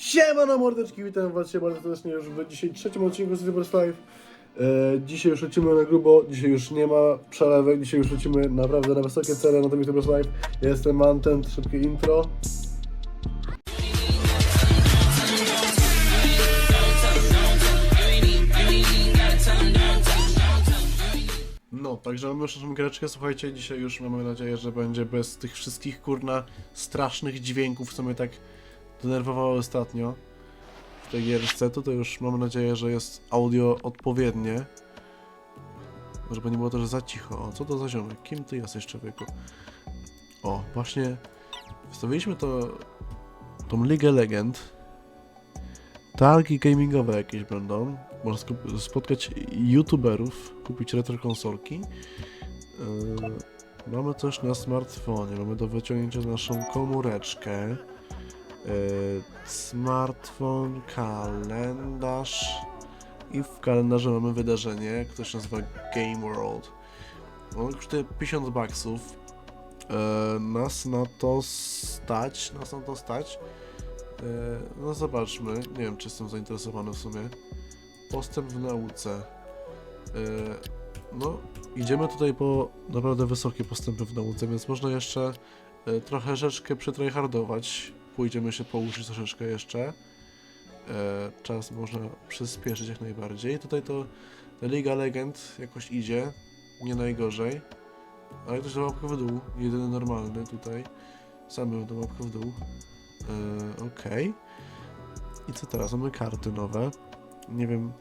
Siemano mordeczki, witam was się bardzo serdecznie już w dzisiaj trzecim odcinku z Super Live. E, dzisiaj już lecimy na grubo, dzisiaj już nie ma przelewek, dzisiaj już lecimy naprawdę na wysokie cele na tym Super Live. Ja jestem Mantent, szybkie intro. No, także mamy już naszą giereczkę, słuchajcie, dzisiaj już mamy nadzieję, że będzie bez tych wszystkich kurna strasznych dźwięków, co mnie tak denerwowało ostatnio w tej gierce, to, to już mam nadzieję, że jest audio odpowiednie. Żeby nie było też za cicho. O, co to za ziomek? Kim ty jesteś, człowieku? O, właśnie wstawiliśmy to tą Ligę Legend. Targi gamingowe jakieś będą. Można spotkać youtuberów, kupić retro konsolki. Yy, mamy też na smartfonie, mamy do wyciągnięcia naszą komóreczkę. Yy, smartfon, kalendarz i w kalendarzu mamy wydarzenie, które się nazywa Game World. Ono kosztuje 50 baksów. Yy, nas na to stać, nas na to stać. Yy, no zobaczmy, nie wiem czy jestem zainteresowany w sumie. Postęp w nauce. No, idziemy tutaj po naprawdę wysokie postępy w nauce, więc można jeszcze trochę rzeczkę przytryhardować. Pójdziemy się pouczyć troszeczkę jeszcze. Yy, czas można przyspieszyć jak najbardziej. Tutaj to Liga Legend jakoś idzie, nie najgorzej. Ale ktoś da łapkę w dół, jedyny normalny tutaj. Sam dał łapkę w dół. Yy, Okej. I co teraz? Mamy karty nowe. Nie wiem.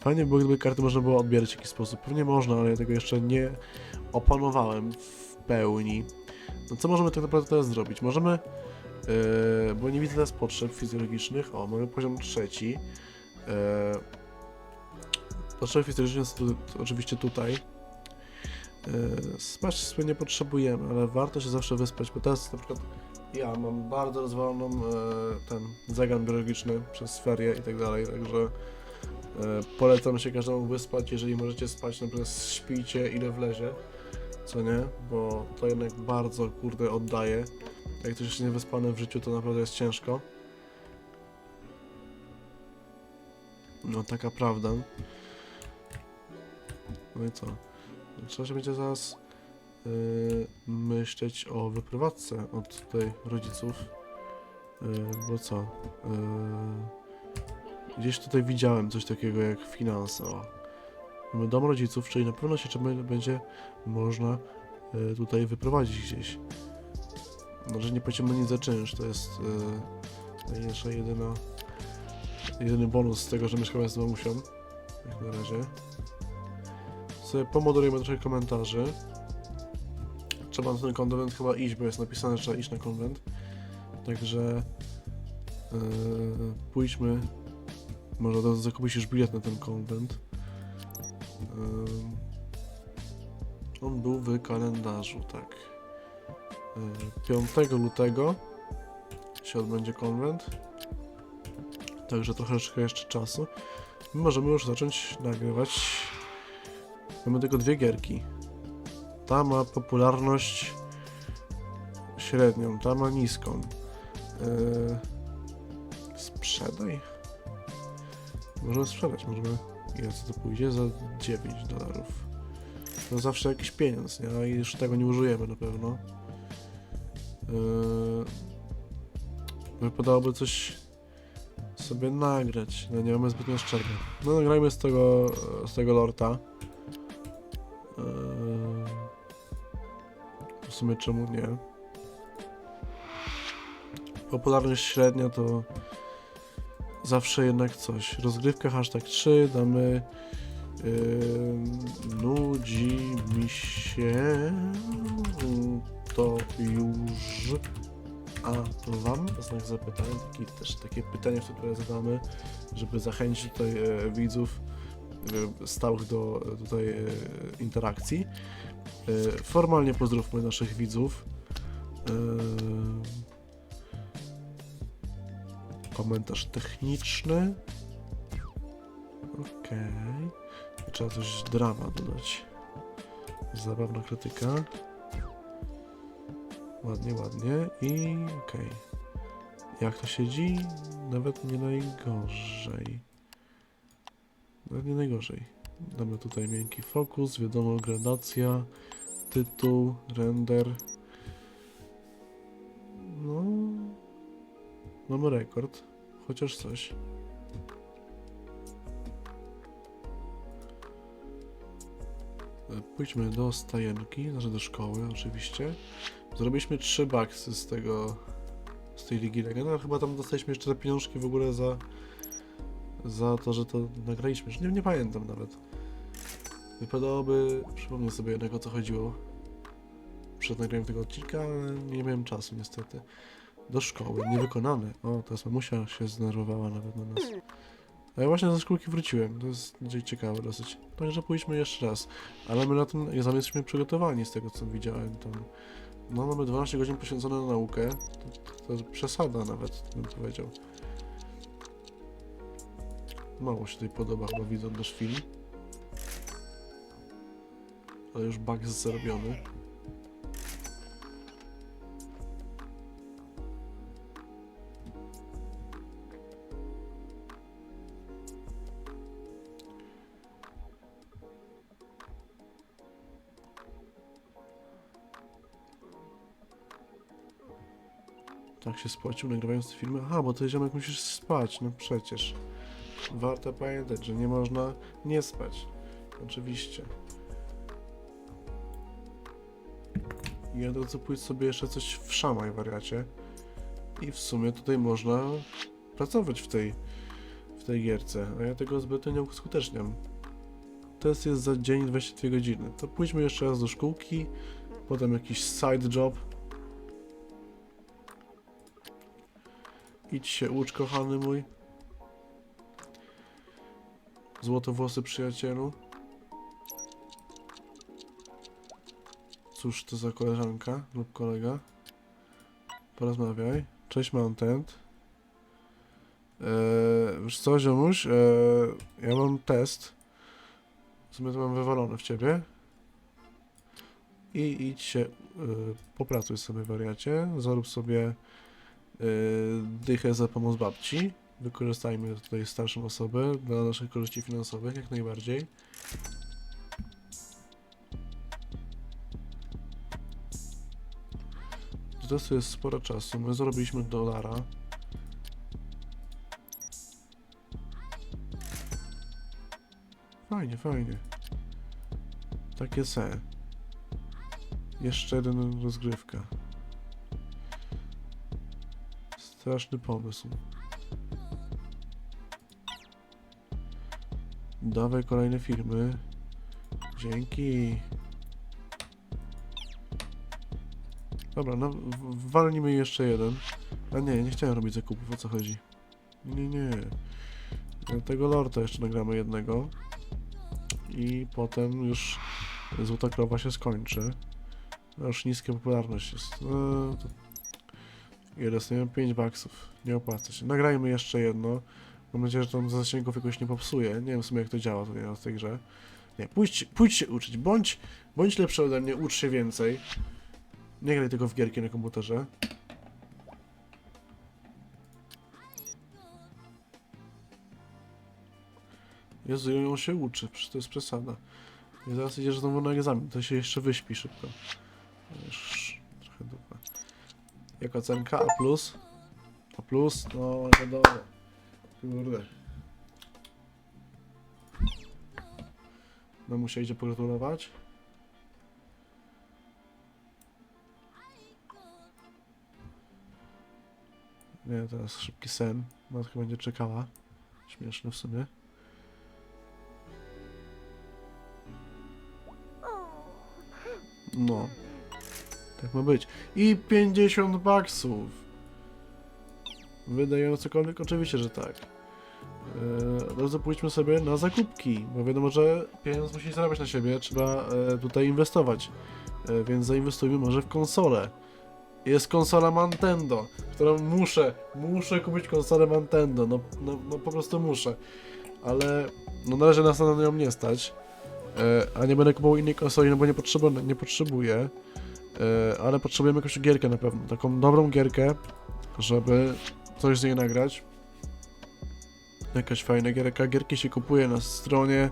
Fajnie by było, gdyby karty można było odbierać w jakiś sposób. Pewnie można, ale ja tego jeszcze nie opanowałem w pełni. No co możemy tak naprawdę teraz zrobić? Możemy, yy, bo nie widzę teraz potrzeb fizjologicznych. O, mamy poziom trzeci. Yy, potrzeby fizjologiczne są tu, oczywiście tutaj. Spać sobie nie potrzebujemy, ale warto się zawsze wyspać, bo teraz na przykład ja mam bardzo rozwaloną e, ten zegar biologiczny przez ferie i tak dalej, także e, polecam się każdemu wyspać, jeżeli możecie spać, naprawdę śpijcie ile wlezie, co nie, bo to jednak bardzo kurde oddaje. Jak ktoś jeszcze nie wyspany w życiu, to naprawdę jest ciężko. No taka prawda. No i co? Trzeba się będzie zaraz yy, myśleć o wyprowadzce od tutaj rodziców. Yy, bo co? Yy, gdzieś tutaj widziałem coś takiego jak finanse. O. Mamy dom rodziców, czyli na pewno się będzie można yy, tutaj wyprowadzić gdzieś. No, że nie nic za czynsz, to jest yy, najmniejsza jedyna jedyny bonus z tego, że mieszkamy z mamusią. Jak na razie. Sobie pomodulujemy trochę komentarzy. Trzeba na ten konwent chyba iść, bo jest napisane, że trzeba iść na konwent. Także yy, pójdźmy. Może zakupić już bilet na ten konwent. Yy, on był w kalendarzu, tak. Yy, 5 lutego się odbędzie konwent. Także troszeczkę jeszcze czasu. My możemy już zacząć nagrywać. Mamy tylko dwie gierki. Ta ma popularność średnią, ta ma niską. Yy, sprzedaj? Możemy sprzedać, możemy. Ile co to pójdzie? Za 9 dolarów. To zawsze jakiś pieniądz, nie? A już tego nie użyjemy na pewno. Yy, wypadałoby coś sobie nagrać. No nie mamy zbytnio szczerze. No nagrajmy z tego, z tego lorta. Eee, W sumie czemu nie? Popularność średnia to zawsze jednak coś. Rozgrywka hashtag 3 damy yy, nudzi mi się to już a wam znak zapytania, taki, też takie pytanie, które zadamy, żeby zachęcić tutaj e, widzów e, stałych do e, tutaj e, interakcji. E, formalnie pozdrówmy naszych widzów. E, komentarz techniczny. Okej. Trzeba coś drama dodać. Zabawna krytyka. Ładnie, ładnie i okej. Jak to siedzi? nawet nie najgorzej. Nawet nie najgorzej. Damy tutaj miękki fokus, wiadomo, gradacja, tytuł, render. No, mamy rekord, chociaż coś. E, Pójdźmy do stajenki, znaczy do szkoły oczywiście. Zrobiliśmy trzy baksy z tego, z tej Ligi Legend, ale chyba tam dostaliśmy jeszcze te pieniążki w ogóle za, za to, że to nagraliśmy. Nie, nie pamiętam nawet. Wypadałoby przypomnieć sobie jednak o co chodziło przed nagraniem tego odcinka, ale nie miałem czasu niestety. Do szkoły, niewykonane. O, teraz mamusia się zdenerwowała nawet na nas. A ja właśnie ze szkółki wróciłem, to jest ciekawe dosyć. Także pójdźmy jeszcze raz. Ale my na ten egzamin jesteśmy przygotowani z tego co widziałem tam. No mamy 12 godzin poświęcone na naukę. To, to przesada nawet, bym powiedział. Mało się tutaj podoba, chyba widząc nasz film. Ale już bug zrobiony. Tak się spłacił nagrywając filmy? Aha, bo ty ziomek musisz spać, no przecież. Warto pamiętać, że nie można nie spać. Oczywiście. Od razu pójdź sobie jeszcze coś w szamaj, wariacie. I w sumie tutaj można pracować w tej, w tej gierce, a ja tego zbytnio nie uskuteczniam. Test jest za dzień 22 godziny. To pójdźmy jeszcze raz do szkółki, potem jakiś side job. Idź się ucz, kochany mój. Złotowłosy przyjacielu. Cóż to za koleżanka lub kolega? Porozmawiaj. Cześć Mountent. Eee, wiesz co, ziomuś? Eee, ja mam test. W sumie to mam wywalone w ciebie. I idź się, y, popracuj sobie wariacie, zarób sobie dychę za pomoc babci. Wykorzystajmy tutaj starszą osobę dla naszych korzyści finansowych, jak najbardziej. To jest sporo czasu. My zarobiliśmy dolara. Fajnie, fajnie. Takie se. Jeszcze jeden rozgrywka. Straszny pomysł. Dawaj kolejne firmy. Dzięki. Dobra, no walnijmy jeszcze jeden. A nie, nie chciałem robić zakupów, o co chodzi? Nie, nie. Tego lorda jeszcze nagramy jednego. I potem już Złota Krowa się skończy. A Już niska popularność jest. No, to... Ile dostajemy? 5 baksów. Nie opłaca się. Nagrajmy jeszcze jedno. Mam nadzieję, że tam zasięgów jakoś nie popsuje. Nie wiem w sumie jak to działa tutaj na tej grze. Nie, pójdź, pójdź się uczyć. Bądź, bądź lepszy ode mnie, ucz się więcej. Nie graj tylko w gierki na komputerze. Jezu, on się uczy, przecież to jest przesada. I zaraz idziesz znowu na egzamin, to się jeszcze wyśpi szybko. Jak ocenka? A plus? A plus? No wiadomo. Kurde. Mamusia idzie pogratulować. Nie, teraz szybki sen. Matka będzie czekała. Śmieszne w sumie. No. Tak ma być. I 50 baksów. Wydają cokolwiek? Oczywiście, że tak. Eee, bardzo pójdźmy sobie na zakupki, bo wiadomo, że pieniądz musi zarabiać na siebie, trzeba e, tutaj inwestować. E, więc zainwestujmy może w konsolę. Jest konsola Nintendo, którą muszę, muszę kupić konsolę Nintendo, no, no, no po prostu muszę. Ale no na razie nas na nią nie stać. E, a nie będę kupował innej konsoli, no bo nie nie potrzebuję. E, ale potrzebujemy jakąś gierkę na pewno, taką dobrą gierkę, żeby coś z niej nagrać. Jakaś fajna gierka. Gierki się kupuje na stronie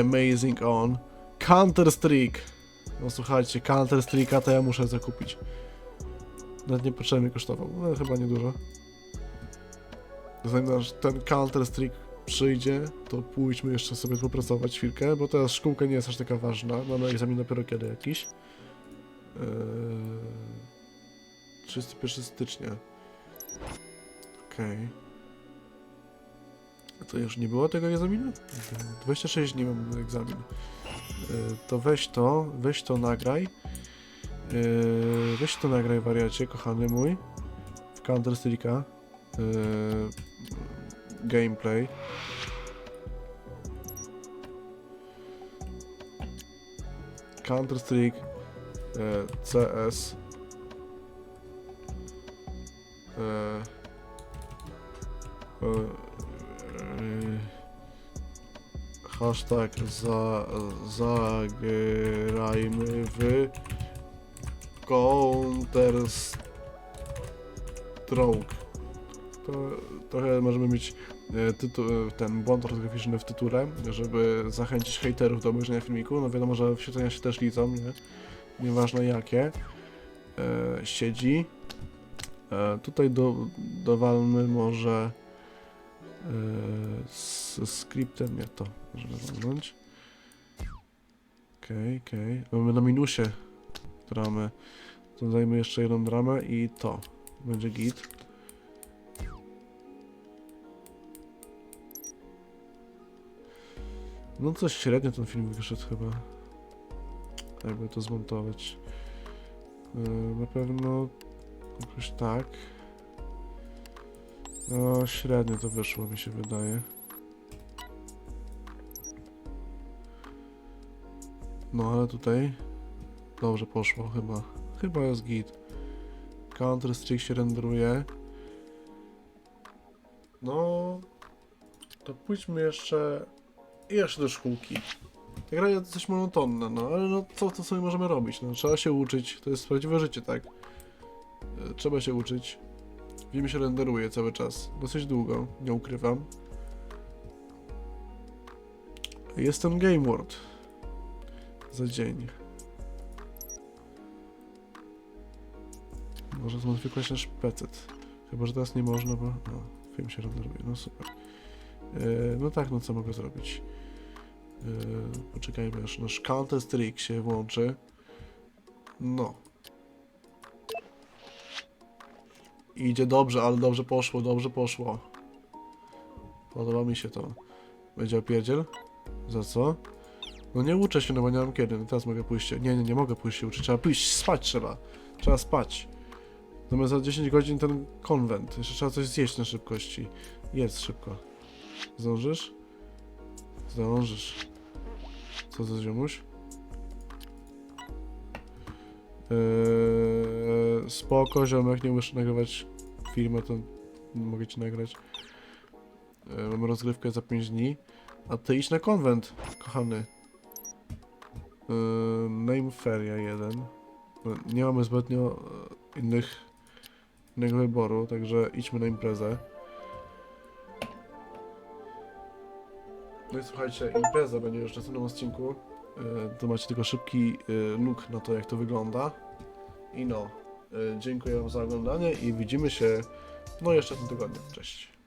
Amazing On. Counter Strike. No słuchajcie, Counter Strike'a to ja muszę zakupić. Nawet nie potrzebnie kosztował. No chyba niedużo. Zanim nasz ten Counter Strike przyjdzie, to pójdźmy jeszcze sobie popracować chwilkę, bo teraz szkółka nie jest aż taka ważna. Mamy egzamin dopiero kiedy jakiś. Eee, 31 stycznia. Okej. A to już nie było tego egzaminu? 26 dni mam egzamin. Eee, to weź to, weź to nagraj. Eee, weź to nagraj wariacie, kochany mój. W Counter Strike'a. Eee, gameplay. Counter Strike CS e, e, hashtag za, zagrajmy w Counter Stroke to trochę możemy mieć e, tytuł, ten błąd ortograficzny w tytule, żeby zachęcić hejterów do obejrzenia filmiku. No wiadomo, że wyświetlenia się też liczą, nie? Nieważne jakie. E, siedzi. E, tutaj do, dowalmy może e, z skryptem, nie to, możemy zamknąć. Okej, okej. Mamy na minusie dramę. To dajmy jeszcze jedną dramę i to. Będzie git. No coś średnio ten film wyszedł chyba. Jakby to zmontować. Yy, na pewno jakoś tak. No średnio to wyszło mi się wydaje. No ale tutaj dobrze poszło chyba. Chyba jest git. Counter Strike się renderuje. No to pójdźmy jeszcze jeszcze do szkółki. Ta gra jest dosyć monotonna, no ale no co to sobie możemy robić? No trzeba się uczyć, to jest prawdziwe życie, tak? E, Trzeba się uczyć. Film się renderuje cały czas, dosyć długo, nie ukrywam. Jest ten Game World za dzień. Może zmodyfikować nasz PC. Chyba, że teraz nie można, bo no, film się renderuje, no super. E, No tak, no co mogę zrobić? Yy, poczekajmy aż nasz Counter Strike się włączy. No. Idzie dobrze, ale dobrze poszło, dobrze poszło. Podoba mi się to. Będzie opierdziel? Za co? No nie uczę się, no bo nie mam kiedy. No teraz mogę pójść. Nie, nie, nie mogę pójść się uczyć. Trzeba pójść, spać trzeba. Trzeba spać. No za 10 godzin ten konwent. Jeszcze trzeba coś zjeść na szybkości. Jedz szybko. Zdążysz? Zdążysz. Co to ziomuś? Eee, spoko, ziomek, nie muszę nagrywać filmu, to mogę ci nagrać. Eee, mamy rozgrywkę za 5 dni. A ty idź na konwent, kochany. Eee, name Feria 1. No, Nie mamy zbytnio e, innych innego wyboru, także idźmy na imprezę. No i słuchajcie, impreza będzie już w następnym odcinku. E, To macie tylko szybki e, look na to, jak to wygląda. I no, e, dziękuję wam za oglądanie i widzimy się no jeszcze w tym tygodniu. Cześć.